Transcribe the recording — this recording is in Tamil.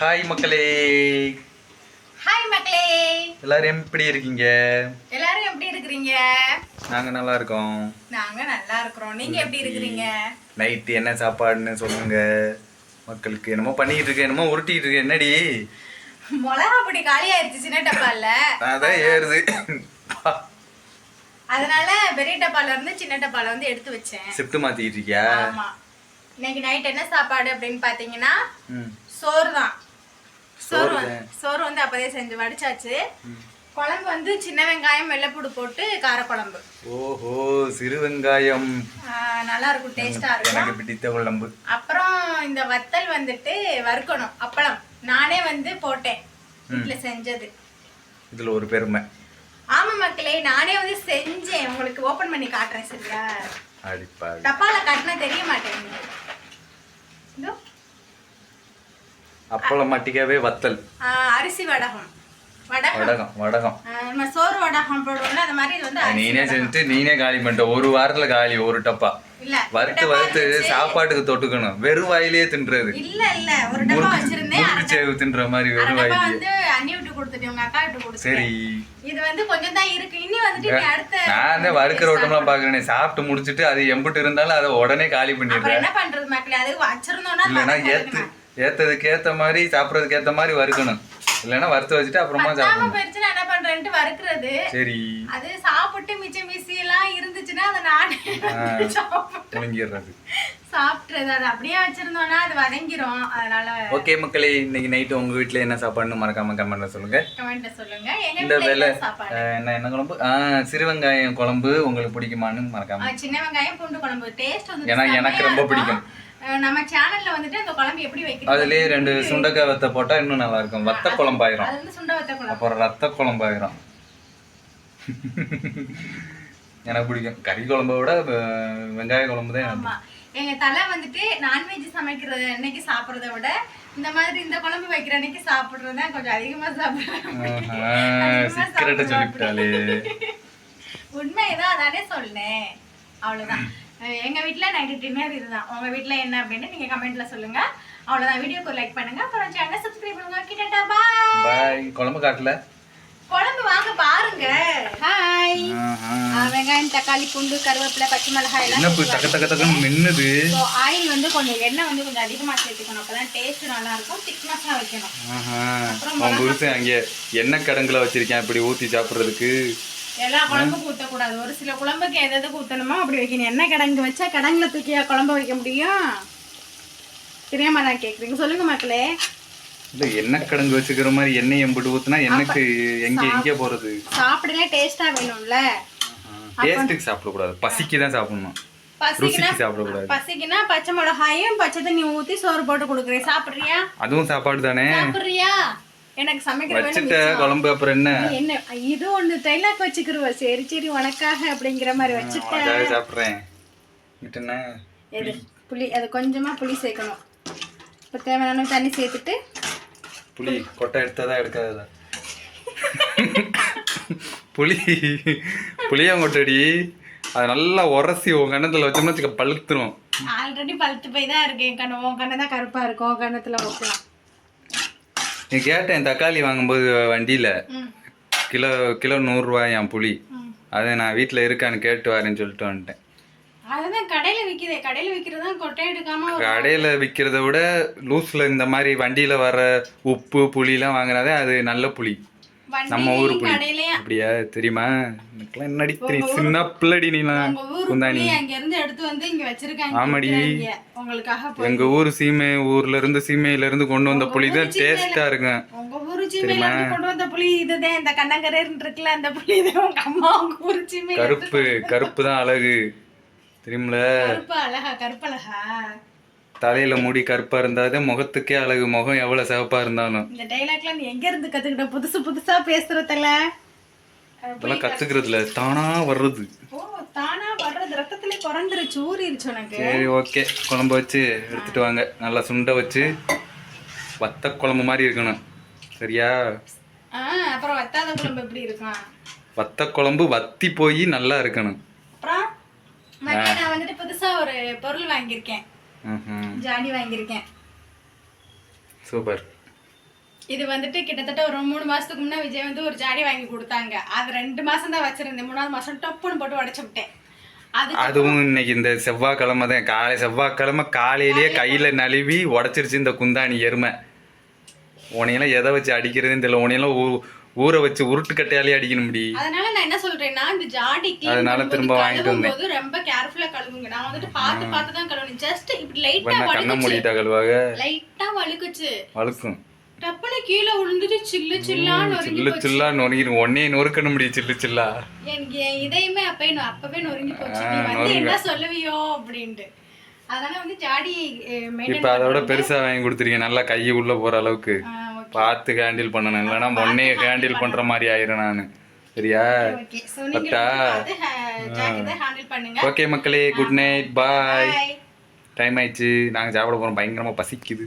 ஹாய் மக்களே. ஹாய் மக்களே. எல்லாரும் எப்படி இருக்கீங்க? எல்லாரும் எப்படி இருக்கிறீங்க? நாங்க நல்லா இருக்கோம். நாங்க நல்லா இருக்கிறோம். நீங்க எப்படி இருக்கிறீங்க? நைட்டு என்ன சாப்பாடுன்னு சொல்லுங்க. மக்களுக்கு என்னமோ பண்ணிட்டு இருக்கேன் என்னமோ உருட்டிட்டு இருக்கேன் என்னடி? மிளகா பொடி காலி ஆயிருச்சு சின்ன டப்பால. அதான் ஏறுது. அதனால பெரிய டப்பால இருந்து சின்ன டப்பால வந்து எடுத்து வச்சேன். ஷிஃப்ட் மாத்திட்டு இருக்கியா? ஆமா. இன்னைக்கு நைட் என்ன சாப்பாடு அப்படின்னு பாத்தீங்கன்னா. சோறு தான் சோறு சோறு வந்து- அப்பதே செஞ்சு வடிச்சாச்சு. குழம்பு வந்து சின்ன வெங்காயம் வெள்ளைப்பூடு போட்டு காரக்குழம்பு ஓஹோ சிறு வெங்காயம். நல்லா இருக்கும் டேஸ்டா இருக்கும். எனக்கு பிடித்த குழம்பு. அப்புறம் இந்த வத்தல் வந்துட்டு வறுக்கணும் அப்பளம். நானே வந்து போட்டேன் வீட்டுல செஞ்சது. இதுல ஒரு பெருமை. ஆமா மக்களே நானே வந்து செஞ்சேன். உங்களுக்கு ஓபன் பண்ணி காட்டுறேன் சரியா? டப்பால காட்டினா தெரிய மாட்டேங்குது இதோ, அப்பளம் மட்டிக்காவே வத்தல். அரிசி வடகம். வடகம்? வடகம் நம்ம சோறு வடகம் போடுவோம்ல அந்த மாதிரி இது வந்து அது நீனே. செஞ்சுட்டு நீனே காலி பண்ணிட்ட. ஒரு வாரத்துல காலி ஒரு டப்பா. வறுத்து வறுத்து. சாப்பாட்டுக்கு தொட்டுக்கணும். வெறும் வாயிலே தின்றது. இல்ல இல்ல ஒரு டப்பா வச்சிருந்தேன் முறுக்கு சேவு தின்ற மாதிரி வெறும் வாயிலே. வந்து அண்ணி விட்டு கொடுத்துட்டு உங்க அக்கா விட்டு கொடுத்துட்டேன். சரி. இது வந்து கொஞ்சம் தான் இருக்கு. இனி வந்துட்டு அடுத்த நான் தான் வறுக்கிற ஓட்டம்லாம் பாக்குறேன் சாப்பிட்டு முடிச்சிட்டு அது எம்பிட்டு இருந்தாலும் அதை உடனே காலி பண்ணிடுறேன். என்ன பண்றது மக்களே? அது வச்சிருந்தோம்னா இல்லைன்னா பதம் ஏத்து. ஏத்ததுக்கு ஏத்த மாதிரி சாப்பிடறதுக்கு ஏத்த மாதிரி வறுக்கணும். இல்லைன்னா வறுத்து வச்சுட்டு அப்புறமா சாப்பிடணும். போயிருச்சுன்னா என்ன பண்றேன்ட்டு வறுக்கிறது. சரி. அது சாப்பிட்டு மிச்சம் மிசி எல்லாம் இருந்துச்சுன்னா அதை நானே சாப்பிட்டு- அது அப்படியே வச்சிருந்தோம்னா அது வதங்கிரும். அதனால ஓகே மக்களே இன்னைக்கு நைட்டு உங்க வீட்ல என்ன சாப்பாடுன்னு மறக்காம கமெண்ட்ல சொல்லுங்க. கமெண்ட்ல சொல்லுங்க. இந்த வேலை என்ன என்ன குழம்பு? சிறுவெங்காயம் குழம்பு உங்களுக்கு பிடிக்குமான்னு மறக்காம. ஆ, சின்ன வெங்காயம் பூண்டு குழம்பு. டேஸ்ட் வந்து ஏன்னா எனக்கு ரொம்ப. பிடிக்கும். நம்ம சேனல்ல வந்துட்டு அந்த குழம்பு எப்படி வைக்கிறது அதுலயே ரெண்டு சுண்டக்காய் வத்த போட்டா இன்னும் நல்லா இருக்கும். வத்த குழம்பாயிரும். அது வந்து சுண்ட வத்த குழம்பு. அப்புறம் ரத்த குழம்பாயிரும். எனக்கு பிடிக்கும். கறி குழம்பை விட வெங்காய குழம்பு தான் எங்க தலை வந்துட்டு நான்வெஜ் சமைக்கிறது அன்னைக்கு சாப்பிடுறத விட இந்த மாதிரி இந்த குழம்பு வைக்கிற அன்னைக்கு சாப்பிடுறது தான் கொஞ்சம் அதிகமா சாப்பிடுறேன் உண்மைதான் அதானே சொன்னேன் அவ்வளவுதான். எங்க வீட்ல நைட்டு டின்னர் இதுதான். உங்க வீட்ல என்ன அப்படின்னு நீங்க கமெண்ட்ல சொல்லுங்க. அவ்வளவுதான். வீடியோக்கு லைக் பண்ணுங்க. அப்புறம் சேனல் சப்ஸ்கிரைப் பண்ணுங்க. கிட்டட்டா பாய் குழம்பு காட்டல. குழம்பு வாங்க பாருங்க. ஹாய். வெங்காயம் தக்காளி பூண்டு கருவேப்பிலை பச்சை மிளகாய் எல்லாம் போய் தக்க தக்க தக்கன்னு மின்னுது? ஸோ ஆயில் வந்து கொஞ்சம் எண்ணெய் வந்து கொஞ்சம் அதிகமா சேர்த்துக்கணும். அப்பதான் டேஸ்ட் நல்லா இருக்கும் திக்னஸா வைக்கணும். உன் புருஷன் அங்கே எண்ணெய் கடங்குல வச்சிருக்கேன் இப்படி ஊத்தி சாப்பிடுறதுக்கு. எல்லா குழம்புக்கும் ஊற்றக்கூடாது ஒரு சில குழம்புக்கு எது எதுக்கு ஊற்றணுமோ அப்படி வைக்கணும். என்ன கிடங்கு வச்சா கிடங்குல தூக்கியா குழம்பு வைக்க முடியும்? தெரியாம நான் கேட்குறீங்க சொல்லுங்க மக்களே. இல்ல எண்ணெய் கடங்கு வச்சுக்கிற மாதிரி எண்ணெய் எம்பிட்டு ஊத்துனா எண்ணெய்க்கு எங்க எங்க போறது? சாப்பிடவே டேஸ்டா வேணும்ல. டேஸ்ட்டுக்கு சாப்பிடக்கூடாது. பசிக்கு தான் சாப்பிடணும். ருசிக்கு சாப்பிடக்கூடாது. பசிக்குனா பச்சை மிளகாயும் பச்சை தண்ணி ஊத்தி சோறு போட்டு கொடுக்குறேன். சாப்பிடுறியா? அதுவும் சாப்பாடு தானே? சாப்பிடுறியா? எனக்கு சமைக்கிற வச்சுட்ட குழம்பு அப்புறம் என்ன? என்ன இது ஒண்ணு டைலாக் வச்சுக்கிருவ. சரி சரி உனக்காக அப்படிங்கிற மாதிரி வச்சுட்டேன் சாப்பிட்றேன். புளி அது கொஞ்சமா புளி சேர்க்கணும். இப்போ தேவையான தண்ணி சேர்த்துட்டு புளி கொட்டை எடுத்ததா எடுக்காததா? புளி புளியங்கொட்டடி அது நல்லா உரசி உன் கண்ணத்துல வச்சோம்னா வச்சுக்க பழுத்துரும். ஆல்ரெடி பழுத்து போய் தான் இருக்கு. என் கண்ணு உன் கண்ணு தான் கருப்பா இருக்கும் உன் கண்ணத்துல வைக்கலாம் நீ கேட்டேன் தக்காளி வாங்கும்போது வண்டியில கிலோ கிலோ நூறுரூவாயாம் புளி ம். அதை நான் வீட்டில் இருக்கான்னு கேட்டு வரேன்னு சொல்லிட்டு வந்துட்டேன். அதுதான் கடையில விக்குதே. கடையில விக்கிறது கொட்டை எடுக்காம கடையில் விட லூஸில் இந்த மாதிரி வண்டியில் வர உப்பு புளிலாம் வாங்குறதே அது நல்ல புளி. நம்ம ஊர் புளி. அப்படியா? தெரியுமா? எனக்குலாம் என்னடி தெரியும்? சின்ன பிள்ளடி நீலாம் குந்தாணி புளி அங்க இருந்து எடுத்து வந்து இங்க வச்சிருக்காங்க. ஆமாடி. உங்களுக்காக எங்க ஊர் சீமை ஊர்ல இருந்து சீமையில இருந்து கொண்டு வந்த புளி தான் டேஸ்டா இருக்கும் உங்க ஊரு சீமையில இருந்து கொண்டு வந்த புளி இதுதான். இந்த கண்ணங்கரேன்னு இருக்குல்ல அந்த புளி தான். உங்க அம்மா உங்க ஊரு சீமையில இருந்து கருப்பு கருப்பு தான் அழகு. தெரியுமில அழகா கருப்பு அழகா? தலையில முடி கருப்பா இருந்தாதான் முகத்துக்கே அழகு முகம் எவ்வளவு சிவப்பா இருந்தாலும். இந்த டைலாக்லாம் நீ எங்க இருந்து கத்துக்கிட்ட? புதுசு புதுசா பேசுறதுல. அதெல்லாம் கத்துக்கிறதுல தானா வர்றது. ஓ தானா வர்றது. ரத்தத்திலே குறந்துருச்சு ஊறிடுச்சு உனக்கு. சரி ஓகே. குழம்பு வச்சு எடுத்துட்டு வாங்க. நல்லா சுண்டை வச்சு வத்த குழம்பு மாதிரி இருக்கணும். சரியா? அப்புறம் வத்தாத குழம்பு எப்படி இருக்கும்? வத்த குழம்பு வத்தி போய் நல்லா இருக்கணும். நான் வந்துட்டு புதுசா ஒரு பொருள் வாங்கியிருக்கேன். ஜாடி வாங்கியிருக்கேன். சூப்பர். இது வந்துட்டு கிட்டத்தட்ட ஒரு மூணு மாசத்துக்கு முன்னே விஜய் வந்து ஒரு ஜாடி வாங்கி கொடுத்தாங்க. அது ரெண்டு மாசம் தான் வச்சிருந்தேன். மூணாவது மாசம் டப்புன்னு போட்டு உடைச்சு விட்டேன். அது அதுவும் இன்னைக்கு இந்த செவ்வாய்க்கிழமை தான். காலை செவ்வாய்க்கிழமை காலையிலேயே கையில நழுவி உடச்சிருச்சு இந்த குந்தாணி எருமை. உனையெல்லாம் எதை வச்சு அடிக்கிறதுன்னு தெரியல. உனையெல்லாம் ஊற வச்சு உருட்டு கட்டையாலே அடிக்கணும் முடி. அதனால நான் என்ன சொல்றேன்னா இந்த ஜாடி அதனால திரும்ப வாங்கிட்டு வந்தேன். ரொம்ப கேர்ஃபுல்லா கழுவுங்க. நான் வந்துட்டு பார்த்து பார்த்து தான் கழுவுனேன். ஜஸ்ட் இப்படி லைட்டா பண்ண கண்ணை வழுக்குச்சு. மூடிட்டா கழுவாக லைட்டா வழுக்குச்சு. வழுக்கும். டப்புன்னு கீழே விழுந்துட்டு சில்லு சில்லான்னு நொறுங்கி சில்லு போச்சு. சில்லா நொறுங்கிடும் ஒன்னே நொறுக்கணும் முடியும் சில்லு சில்லா. எனக்கு என் இதயமே அப்பவே அப்பவே நொறுங்கி போச்சு. ஆ, நீ வந்து நொறுங்க. என்ன சொல்லுவியோ அப்படின்ட்டு. அதனால வந்து ஜாடி இப்ப அதோட பெருசா வாங்கி கொடுத்துருக்கீங்க நல்லா கை உள்ள போற அளவுக்கு. பார்த்து ஹேண்டில் பண்ணணும். இல்லைன்னா ஒன்னே ஹேண்டில் பண்ற மாதிரி ஆயிரும் நானு. சரியா? பட்டா? ஓகே மக்களே குட் நைட் பாய். டைம் ஆயிடுச்சு. நாங்க சாப்பிட போறோம். பயங்கரமா பசிக்குது.